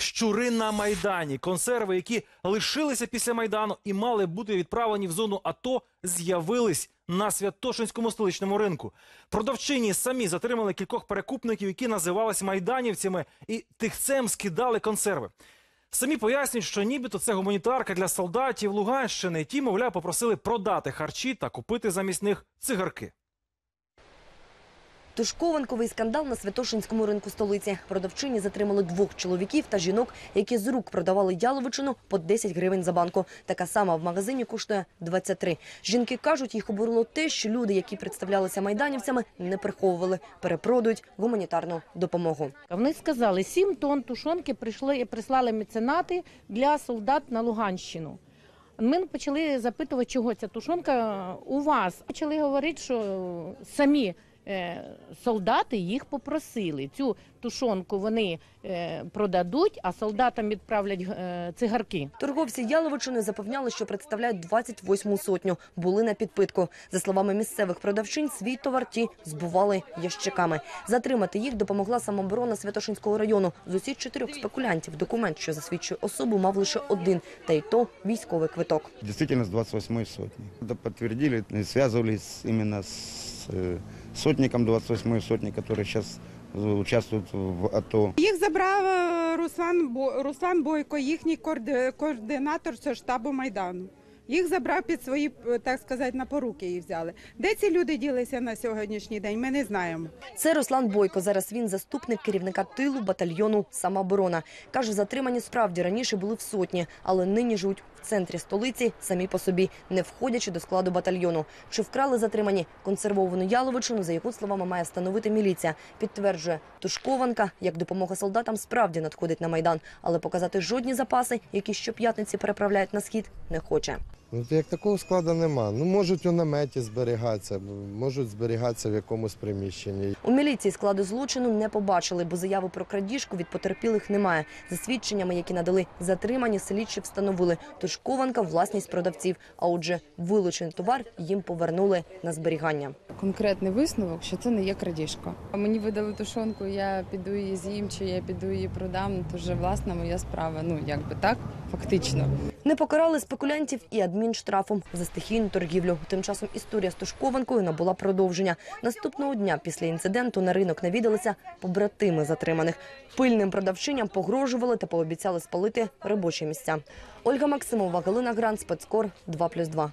Щури на майдані, консерви, які лишилися після майдану і мали бути відправлені в зону АТО, з'явились на Святошинському столичному ринку. Продавчині самі затримали кількох перекупників, які називались майданівцями, і тихцем скидали консерви. Самі пояснюють, що нібито це гуманітарка для солдатів Луганщини. Ті, мовляв, попросили продати харчі та купити замість них цигарки. Тушкованковий скандал на Святошинському ринку столиці. Продавчині затримали двох чоловіків та жінок, які з рук продавали яловичину по 10 гривень за банку. Така сама в магазині коштує 23. Жінки кажуть, їх обурило те, що люди, які представлялися майданівцями, не приховували, перепродають гуманітарну допомогу. Вони сказали, 7 тонн тушонки прийшли, прислали меценати для солдат на Луганщину. Ми почали запитувати, чого ця тушонка у вас. Почали говорити, що самі солдати їх попросили. Цю тушонку вони е, продадуть, а солдатам відправлять е, цигарки. Торговці яловичини запевняли, що представляють 28-му сотню. Були на підпитку. За словами місцевих продавчинь, свій товар ті збували ящиками. Затримати їх допомогла самооборона Святошинського району. З усіх чотирьох спекулянтів документ, що засвідчує особу, мав лише один, та й то військовий квиток. Действительно, с 28-й сотни. Это подтвердили, и связывались именно с э, сотником 28-й сотни, які зараз участвует в АТО. Їх забрав е, Руслан, Руслан Бойко, їхній коорди- координатор штабу Майдану. Їх забрав під свої, так сказати, на поруки їх взяли. Де ці люди ділися на сьогоднішній день, ми не знаємо. Це Руслан Бойко. Зараз він заступник керівника тилу батальйону самооборона. Каже, затримані справді раніше були в сотні, але нині живуть в центрі столиці самі по собі, не входячи до складу батальйону. Чи вкрали затримані консервовану яловичину, за яку словами має встановити міліція, підтверджує Тушкованка, як допомога солдатам справді надходить на майдан, але показати жодні запаси, які щоп'ятниці переправляють на схід, не хоче. Ну, як такого складу нема. Ну, можуть у наметі зберігатися, можуть зберігатися в якомусь приміщенні. У міліції складу злочину не побачили, бо заяви про крадіжку від потерпілих немає. За свідченнями, які надали затримані, слідчі встановили, тож кованка – власність продавців. А отже, вилучений товар їм повернули на зберігання. конкретний висновок, що це не є крадіжка. Мені видали тушонку, я піду її з'їм, чи я піду її продам. То вже власна моя справа. Ну якби так, фактично. Не покарали спекулянтів і адмінштрафом за стихійну торгівлю. Тим часом історія з Тушкованкою набула продовження. Наступного дня після інциденту на ринок навідалися побратими затриманих. Пильним продавчиням погрожували та пообіцяли спалити робочі місця. Ольга Максимова, Галина Гран, Спецкор, 2+,2.